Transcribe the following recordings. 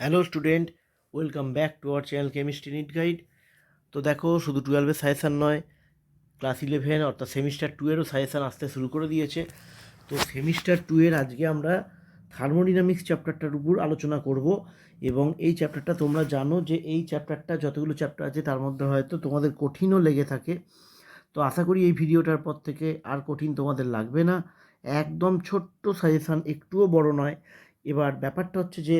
Hello student, welcome back to our channel chemistry NEET guide. তো দেখো, শুধু টুয়েলভের সাজেশান নয়, ক্লাস ইলেভেন অর্থাৎ সেমিস্টার টু এরও সাজেশান আসতে শুরু করে দিয়েছে। তো সেমিস্টার টু এর আজকে আমরা থার্মোডিনামিক্স চ্যাপ্টারটার উপর আলোচনা করব এবং এই চ্যাপ্টারটা তোমরা জানো যে এই চ্যাপ্টারটা যতগুলো চ্যাপ্টার আছে তার মধ্যে হয়তো তোমাদের কঠিনও লেগে থাকে। তো আশা করি এই ভিডিওটার পর থেকে আর কঠিন তোমাদের লাগবে না। একদম ছোট্ট সাজেশান, একটুও বড় নয়। এবার ব্যাপারটা হচ্ছে যে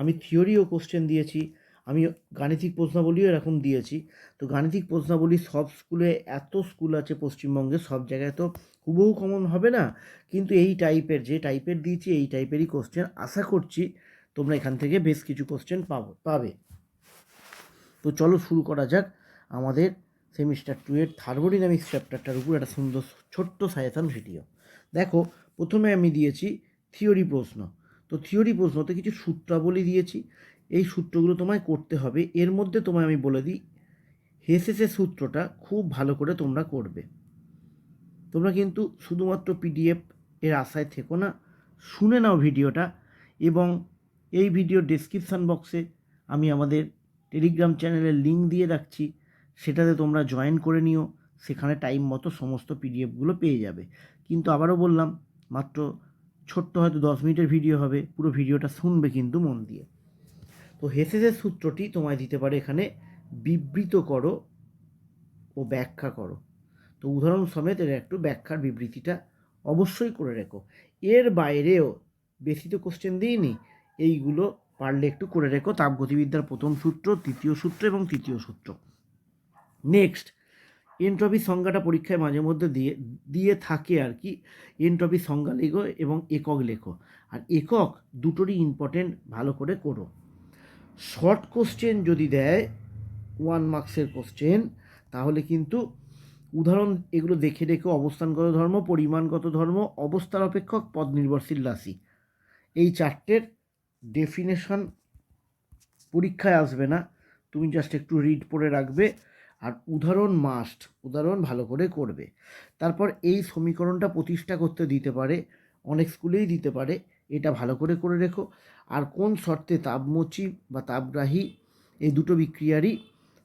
আমি থিওরিও কোশ্চেন দিয়েছি, আমি গাণিতিক প্রশ্নাবলীও এরকম দিয়েছি। তো গাণিতিক প্রশ্নাবলী সব স্কুলে এত স্কুল আছে পশ্চিমবঙ্গে, সব জায়গায় তো হুবহু কমন হবে না। কিন্তু এই টাইপের যে টাইপের দিয়েছি, এই টাইপেরই কোশ্চেন আশা করছি তোমরা এখান থেকে বেশ কিছু কোশ্চেন পাবো, পাবে। তো চলো শুরু করা যাক। আমাদের সেমিস্টার টু এর থার্মোডিনামিক্স চ্যাপ্টারটার উপর একটা সুন্দর, ছোট্ট সাজেশন ভিডিও দেখো, প্রথমে আমি দিয়েছি থিওরি প্রশ্ন। তো থিওরি প্রশ্নতে কিছু সূত্রাবলী দিয়েছি। এই সূত্রগুলো তোমায় করতে হবে। এর মধ্যে তোমায় আমি বলে দিই হেসেসের সূত্রটা খুব ভালো করে তোমরা করবে। তোমরা কিন্তু শুধুমাত্র পিডিএফ এর আশায় থেকো না, শুনে নাও ভিডিওটা এবং এই ভিডিও ডেসক্রিপশান বক্সে আমি আমাদের টেলিগ্রাম চ্যানেলের লিঙ্ক দিয়ে রাখছি। সেটাতে তোমরা জয়েন করে নিও। সেখানে টাইম মতো সমস্ত পিডিএফগুলো পেয়ে যাবে। কিন্তু আবারও বললাম, মাত্র ছোট্ট হয়তো দশ মিনিটের ভিডিও হবে, পুরো ভিডিওটা শুনবে কিন্তু মন দিয়ে। তো হেসেসের সূত্রটি তোমায় দিতে পারে এখানে, বিবৃত করো ও ব্যাখ্যা করো। তো উদাহরণ সমেত এর একটু ব্যাখ্যার বিবৃতিটা অবশ্যই করে রেখো। এর বাইরেও বেশি তো কোশ্চেন দিইনি, এইগুলো পারলে একটু করে রেখো। তাপগতিবিদ্যার প্রথম সূত্র, তৃতীয় সূত্র এবং তৃতীয় সূত্র। নেক্সট এনট্রপির সংজ্ঞাটা পরীক্ষায় মাঝে মধ্যে দিয়ে দিয়ে থাকে আর কি এনট্রপির সংজ্ঞা লেখো এবং একক লেখো। আর একক দুটোরই ইম্পর্টেন্ট ভালো করে করো। শর্ট কোশ্চেন যদি দেয় ওয়ান মার্কসের কোশ্চেন তাহলে কিন্তু উদাহরণ এগুলো দেখে রেখে, অবস্থানগত ধর্ম, পরিমাণগত ধর্ম, অবস্থার অপেক্ষক, পদ নির্ভরশীল রাশি। এই চারটের ডেফিনেশন পরীক্ষায় আসবে না। তুমি জাস্ট একটু রিড পড়ে রাখবে। আর উদাহরণ মাস্ট উদাহরণ ভালো করে করবে। তারপর এই সমীকরণটা প্রতিষ্ঠা করতে দিতে পারে, অনেক স্কুলেই দিতে পারে, এটা ভালো করে করে রেখো। আর কোন শর্তে তাপমোচী বা তাপগ্রাহী এই দুটো বিক্রিয়ারই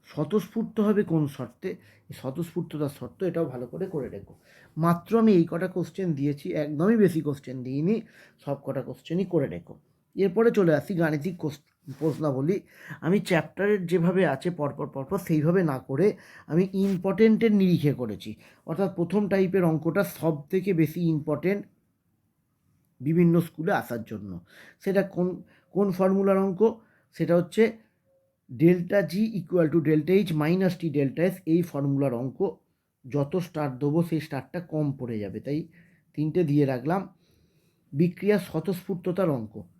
স্বতঃস্ফূর্ত হবে কোন শর্তে? স্বতঃস্ফূর্ততার শর্ত এটাও ভালো করে করে রেখো। মাত্র আমি এই কটা কোশ্চেন দিয়েছি, একদমই বেশি কোশ্চেন দিইনি, সব কটা কোশ্চেনই করে রেখো। এরপরে চলে আসি গাণিতিক প্রশ্নাবলী আমি চ্যাপ্টারের যেভাবে আছে পরপর পরপর সেইভাবে না করে আমি ইম্পর্টেন্টের নিরিখে করেছি। অর্থাৎ প্রথম টাইপের অঙ্কটা সব থেকে বেশি ইম্পর্টেন্ট বিভিন্ন স্কুলে আসার জন্য। সেটা কোন কোন ফর্মুলার অঙ্ক? সেটা হচ্ছে delta G equal to delta H minus T delta S এই ফর্মুলার অঙ্ক। যত স্টার দেবো সেই স্টারটা কম পড়ে যাবে। তাই তিনটে দিয়ে রাখলাম। বিক্রিয়া স্বতঃস্ফূর্ততার অঙ্ক।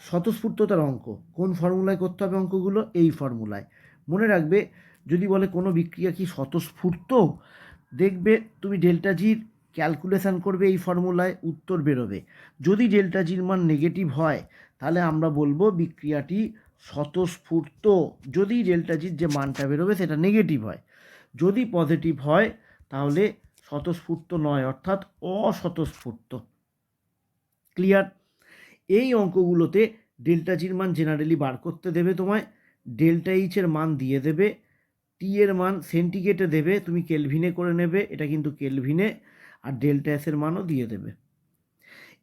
স্বতঃস্ফূর্ততার অঙ্ক। কোন ফর্মুলায় করতে হবে অঙ্কগুলো? এই ফর্মুলায়। মনে রাখবে, যদি বলে কোনো বিক্রিয়া কি স্বতঃস্ফূর্ত, দেখবে তুমি ডেল্টা জির ক্যালকুলেশান করবে এই ফর্মুলায়, উত্তর বেরোবে। যদি ডেল্টা জির মান নেগেটিভ হয়, তাহলে আমরা বলব বিক্রিয়াটি স্বতঃস্ফূর্ত। যদি ডেল্টা জির যে মানটা বেরোবে, সেটা নেগেটিভ হয়। যদি পজিটিভ হয়, তাহলে স্বতঃস্ফূর্ত নয়, অর্থাৎ অস্বতঃস্ফূর্ত। ক্লিয়ার এই অঙ্কগুলোতে ডেল্টা জির মান জেনারেলি বার করতে দেবে তোমায় ডেল্টা এইচের মান দিয়ে দেবে টি এর মান সেন্টিগ্রেটে দেবে, তুমি কেলভিনে করে নেবে, এটা কিন্তু কেলভিনে আর ডেল্টা এসের মানও দিয়ে দেবে।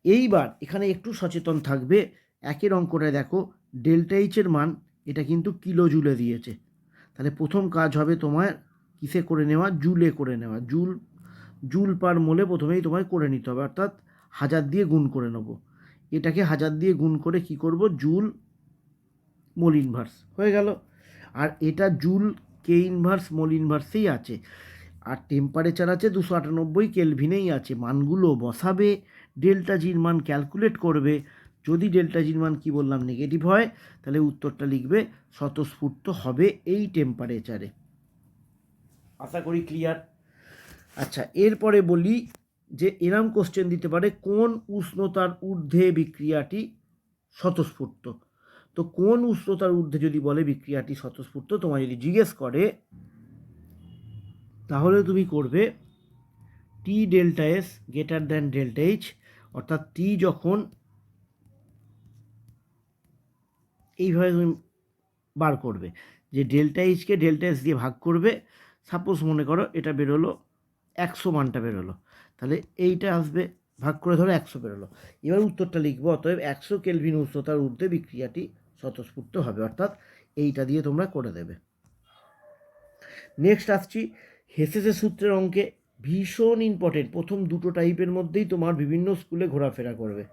এইবার এখানে একটু সচেতন থাকবে, একের অঙ্কটায় দেখো ডেল্টা এইচের মান এটা কিন্তু কিলো জুলে দিয়েছে। তাহলে প্রথম কাজ হবে তোমার কিসে করে নেওয়া? জুলে করে নেওয়া। জুল জুল পার মোলে প্রথমেই তোমায় করে নিতে হবে, অর্থাৎ হাজার দিয়ে গুণ করে নেব। এটাকে হাজার দিয়ে গুণ করে কি করব? জুল মোল ইনভার্স হয়ে গেল। আর এটা জুল কে ইনভার্স মোল ইনভার্সেই আছে। আর টেম্পারেচার আছে দুশো আটানব্বই কেলভিনেই আছে। মানগুলো বসাবে ডেল্টা জির মান ক্যালকুলেট করবে। যদি ডেল্টা জির মান কী বললাম নেগেটিভ হয়, তাহলে উত্তরটা লিখবে, স্বতঃস্ফূর্ত হবে এই টেম্পারেচারে আশা করি ক্লিয়ার আচ্ছা এরপরে বলি যে এরাম কোশ্চেন দিতে পারে, কোন উষ্ণতার ঊর্ধ্বে বিক্রিয়াটি স্বতঃস্ফূর্ত? তো কোন উষ্ণতার ঊর্ধ্বে যদি বলে বিক্রিয়াটি স্বতঃস্ফূর্ত, তোমায় যদি জিজ্ঞেস করে, তাহলে তুমি করবে T delta S greater than delta H অর্থাৎ টি যখন এইভাবে তুমি বার করবে, যে ডেল্টা এইচকে ডেল্টা এস দিয়ে ভাগ করবে সাপোজ মনে করো এটা বেরোলো, একশো মানটা বেরোলো। তাহলে এইটা আসবে, ভাগ করে ধরো একশো বেরোলো। এবার উত্তরটা লিখব, অতএব একশো কেলভিন উষ্ণতার ঊর্ধ্বে বিক্রিয়াটি স্বতঃস্ফূর্ত হবে, অর্থাৎ এইটা দিয়ে তোমরা করে দেবে। নেক্সট আসছি হেসেসের সূত্রের অঙ্কে ভীষণ ইম্পর্টেন্ট প্রথম দুটো টাইপের মধ্যেই তোমার বিভিন্ন স্কুলে ঘোরাফেরা করবে।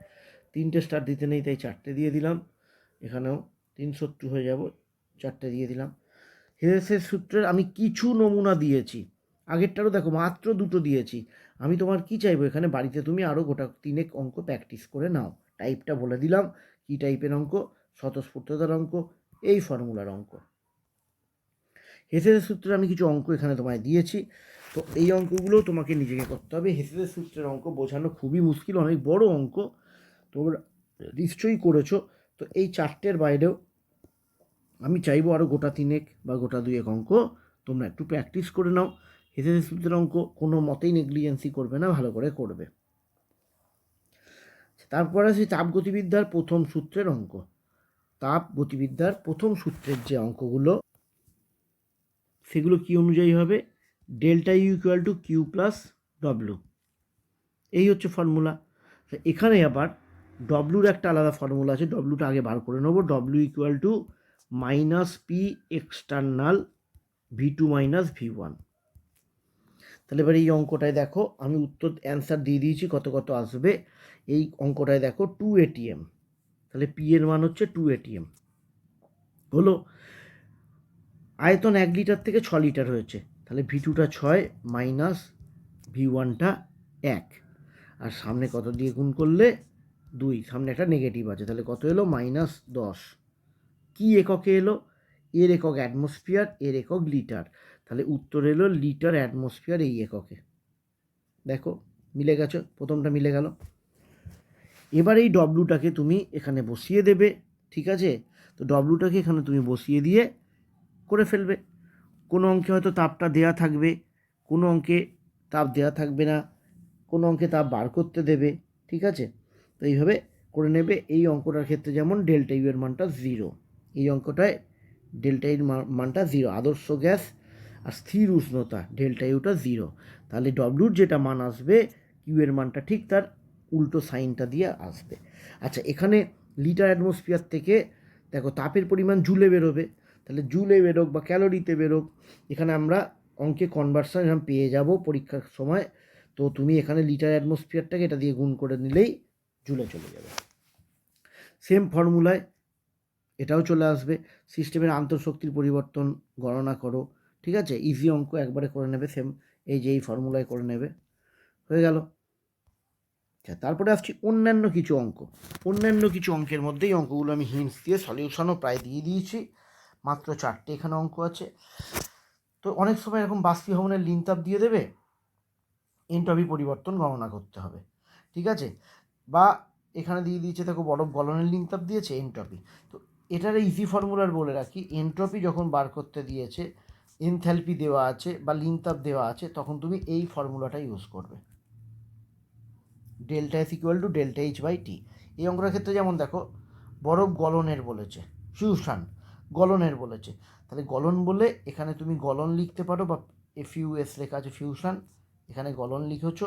তিনটে স্টার দিতে নেই, তাই চারটে দিয়ে দিলাম। এখানেও তিন সত্তর হয়ে যাব, চারটে দিয়ে দিলাম। হেসেসের সূত্রের আমি কিছু নমুনা দিয়েছি। আগেরটারও দেখো, মাত্র দুটো দিয়েছি। আমি তোমার কি চাইব? এখানে বাড়িতে তুমি আরও গোটা তিনেক অঙ্ক প্র্যাকটিস করে নাও। টাইপটা বলে দিলাম। কি টাইপের অঙ্ক? স্বতঃস্ফূর্ততার অঙ্ক। এই ফর্মুলার অঙ্ক। হেসেদের সূত্রে আমি কিছু অঙ্ক এখানে তোমায় দিয়েছি। তো এই অঙ্কগুলো তোমাকে নিজেকে করতে হবে। হেসেদের সূত্রের অঙ্ক বোঝানো খুবই মুশকিল, অনেক বড় অঙ্ক। তোমরা নিশ্চয়ই করেছ। তো এই চারটের বাইরেও আমি চাইব আরও গোটা তিনেক বা গোটা দুয়েক অঙ্ক তোমরা একটু প্র্যাকটিস করে নাও। সূত্রের অঙ্ক কোনো মতেই নেগলিজেন্সি করবে না, ভালো করে করবে। তারপরে আছে তাপ গতিবিদ্যার প্রথম সূত্রের অঙ্ক। তাপ গতিবিদ্যার প্রথম সূত্রের যে অঙ্কগুলো, সেগুলো কি অনুযায়ী হবে? Delta U equal to Q plus W এই হচ্ছে ফর্মুলা। এখানে আবার ডব্লুর একটা আলাদা ফর্মুলা আছে ডব্লুটা আগে বার করে নেব। W equal to minus P external V two minus V one. তাহলে এবার এই অঙ্কটায় দেখো, আমি উত্তর অ্যান্সার দিয়ে দিয়েছি, কত কত আসবে। এই অঙ্কটায় দেখো টু এটিএম তাহলে পি এর মান হচ্ছে টু এটিএম হলো, আয়তন এক লিটার থেকে ছ লিটার হয়েছে। তাহলে ভি টুটা ছয় মাইনাস ভি ওয়ানটা এক। আর সামনে কত দিয়ে গুণ করলে? দুই। সামনে একটা নেগেটিভ আছে। তাহলে কত এলো? মাইনাস দশ। কী এককে এলো? এর একক অ্যাটমসফিয়ার এর একক লিটার তাহলে উত্তর এলো লিটার অ্যাটমসফিয়ার এই এককে। দেখো, মিলে গেছো, প্রথমটা মিলে গেল। এবার এই ডব্লুটাকে তুমি এখানে বসিয়ে দেবে, ঠিক আছে? তো ডব্লুটাকে এখানে তুমি বসিয়ে দিয়ে করে ফেলবে। কোনো অঙ্কে হয়তো তাপটা দেয়া থাকবে, কোনো অঙ্কে তাপ দেয়া থাকবে না, কোনো অঙ্কে তাপ বার করতে দেবে, ঠিক আছে? তো এইভাবে করে নেবে। এই অঙ্কটার ক্ষেত্রে যেমন ডেল্টা ইউ এর মানটা জিরো এই অঙ্কটায় ডেল্টা ইউর মানটা জিরো আদর্শ গ্যাস আর স্থির উষ্ণতা ডেল্টা ইউটা জিরো তাহলে ডব্লুর যেটা মান আসবে কিউ এর মানটা ঠিক তার উল্টো সাইনটা দিয়ে আসবে। আচ্ছা এখানে লিটার অ্যাটমসফিয়ার থেকে দেখো তাপের পরিমাণ জুলে বেরোবে। তাহলে জুলে বেরোক বা ক্যালোরিতে বেরোক, এখানে আমরা অঙ্কে কনভার্সন পেয়ে যাব পরীক্ষার সময়। তো তুমি এখানে লিটার অ্যাটমসফিয়ারটাকে এটা দিয়ে গুণ করে নিলেই জুলে চলে যাবে। সেম ফর্মুলায় এটাও চলে আসবে। সিস্টেমের আন্তঃশক্তির পরিবর্তন গণনা করো। ঠিক আছে? ইজি অঙ্ক, একবারে করে নেবে সেম এই যে এই ফর্মুলায় করে নেবে। হয়ে গেল। আচ্ছা তারপরে আসছি অন্যান্য কিছু অঙ্ক। অন্যান্য কিছু অঙ্কের মধ্যে এই অঙ্কগুলো আমি হিন্টস দিয়ে সলিউশনও প্রায় দিয়ে দিয়েছি। মাত্র চারটে এখানে অঙ্ক আছে। তো অনেক সময় এরকম বাষ্পীভবনের লিনতাপ দিয়ে দেবে এনটপি পরিবর্তন গণনা করতে হবে। ঠিক আছে? বা এখানে দিয়ে দিয়েছে, দেখো, বরফ গলনের লিনতাপ দিয়েছে এনটপি তো এটার ইজি ফর্মুলার বলে রাখি এনট্রপি যখন বার করতে দিয়েছে এনথ্যালপি দেওয়া আছে বা লিনতাপ দেওয়া আছে, তখন তুমি এই ফর্মুলাটা ইউজ করবে। Delta S equal to delta H by T এই অঙ্কটার ক্ষেত্রে যেমন দেখো, বরফ গলনের বলেছে ফিউশন গলনের বলেছে। তাহলে গলন বলে এখানে তুমি গলন লিখতে পারো বা এফ ইউ এস লেখা আছে ফিউশন এখানে গলন লিখেছ,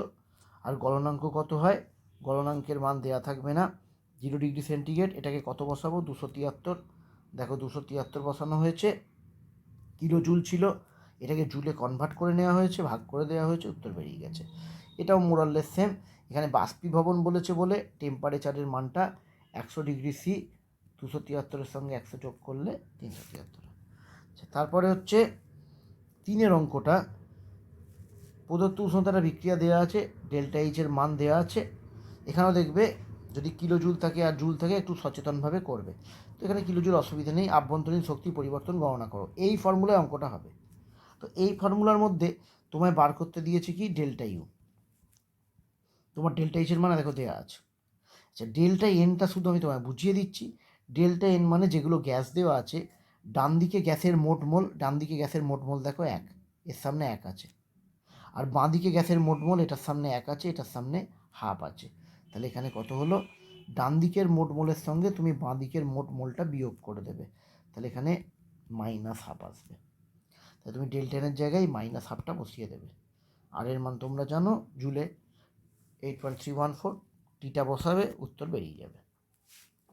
আর গলনাঙ্ক কত হয়? গলনাঙ্কের মান দেওয়া থাকবে না জিরো ডিগ্রি সেন্টিগ্রেড এটাকে কত বসাবো? দুশো তিয়াত্তর। দেখো দুশো তিয়াত্তর বসানো হয়েছে। কিলো জুল ছিল, এটাকে জুলে কনভার্ট করে নেওয়া হয়েছে, ভাগ করে দেওয়া হয়েছে, উত্তর বেরিয়ে গেছে। এটাও মোরাললেস সেম এখানে বাষ্পীভবন বলেছে বলে টেম্পারেচারের মানটা একশো ডিগ্রি সি দুশো তিয়াত্তরের সঙ্গে একশো যোগ করলে তিনশো তিয়াত্তর। আচ্ছা তারপরে হচ্ছে তিনের অঙ্কটা, প্রদত্ত উষ্ণতাটা বিক্রিয়া দেওয়া আছে ডেল্টা এইচের মান দেওয়া আছে। এখানেও দেখবে যদি কিলো জুল থাকে আর জুল থাকে, একটু সচেতনভাবে করবে। এখানে কিলো জুল অসুবিধা নেই? আভ্যন্তরীণ শক্তি পরিবর্তন গণনা করো। এই ফর্মুলায় অঙ্কটা হবে। তো এই ফর্মুলার মধ্যে তোমায় বার করতে দিয়েছে কি? Delta U. তোমার ডেল্টা এইচের মানে দেখো দেওয়া আছে। আচ্ছা ডেল্টা এনটা শুধু আমি তোমায় বুঝিয়ে দিচ্ছি। ডেল্টা এন মানে যেগুলো গ্যাস দেওয়া আছে, ডান দিকে গ্যাসের মোট মোল, ডান দিকে গ্যাসের মোট মোল দেখো এক। এর সামনে এক আছে। আর বাঁ দিকে গ্যাসের মোট মোল, এটার সামনে এক আছে, এটার সামনে হাফ আছে। তাহলে এখানে কত হলো? ডান দিকের মোট মোলের সঙ্গে তুমি বাঁ দিকের মোট মোলটা বিয়োগ করে দেবে। তাহলে এখানে মাইনাস হাফ আসবে। তাহলে তুমি ডেল টেনের জায়গায় মাইনাস হাফটা বসিয়ে দেবে। আর এর মান তোমরা জানো, জুলে eight point three one four টিটা বসাবে, উত্তর বেরিয়ে যাবে।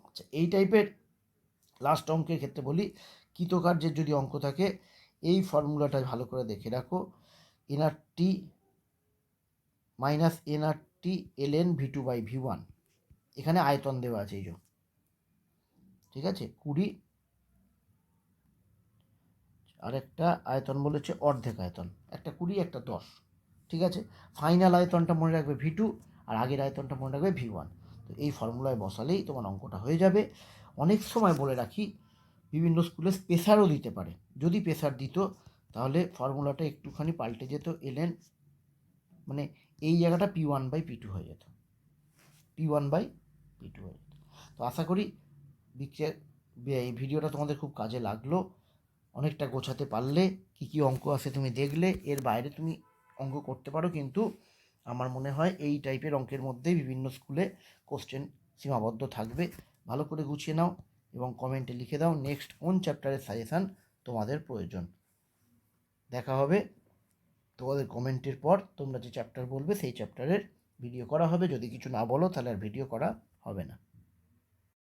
আচ্ছা এই টাইপের লাস্ট অঙ্কের ক্ষেত্রে বলি, কৃতকার্যের যদি অঙ্ক থাকে, এই ফর্মুলাটা ভালো করে দেখে রাখো। NR T minus NR T L N V two by V one এখানে আয়তন দেওয়া আছে এই যে। ঠিক আছে? কুড়ি। আর একটা আয়তন বলেছে অর্ধেক আয়তন। একটা কুড়ি, একটা দশ। ঠিক আছে? ফাইনাল আয়তনটা মনে রাখবে ভি টু আর আগের আয়তনটা মনে রাখবে ভি ওয়ান তো এই ফর্মুলায় বসালেই তোমার অঙ্কটা হয়ে যাবে। অনেক সময় বলে রাখি, বিভিন্ন স্কুলে প্রেসারও দিতে পারে। যদি প্রেসার দিত, তাহলে ফর্মুলাটা একটুখানি পাল্টে যেত এলেন মানে এই জায়গাটা P one by P two হয়ে যেত। পি ওয়ান বাই পি তো আশা করি বিক্রিয়া এই ভিডিওটা তোমাদের খুব কাজে লাগল। অনেকটা গোছাতে পারলে, কী কী অঙ্ক আছে তুমি দেখলে, এর বাইরে তুমি অঙ্ক করতে পারো, কিন্তু আমার মনে হয় এই টাইপের অঙ্কের মধ্যেই বিভিন্ন স্কুলে কোশ্চেন সীমাবদ্ধ থাকবে। ভালো করে গুছিয়ে নাও এবং কমেন্টে লিখে দাও নেক্সট কোন চ্যাপ্টারের সাজেশান তোমাদের প্রয়োজন। দেখা হবে তোমাদের কমেন্টের পর, তোমরা যে চ্যাপ্টার বলবে সেই চ্যাপ্টারের ভিডিও করা হবে। যদি কিছু না বলো তাহলে আর ভিডিও করা হবে না।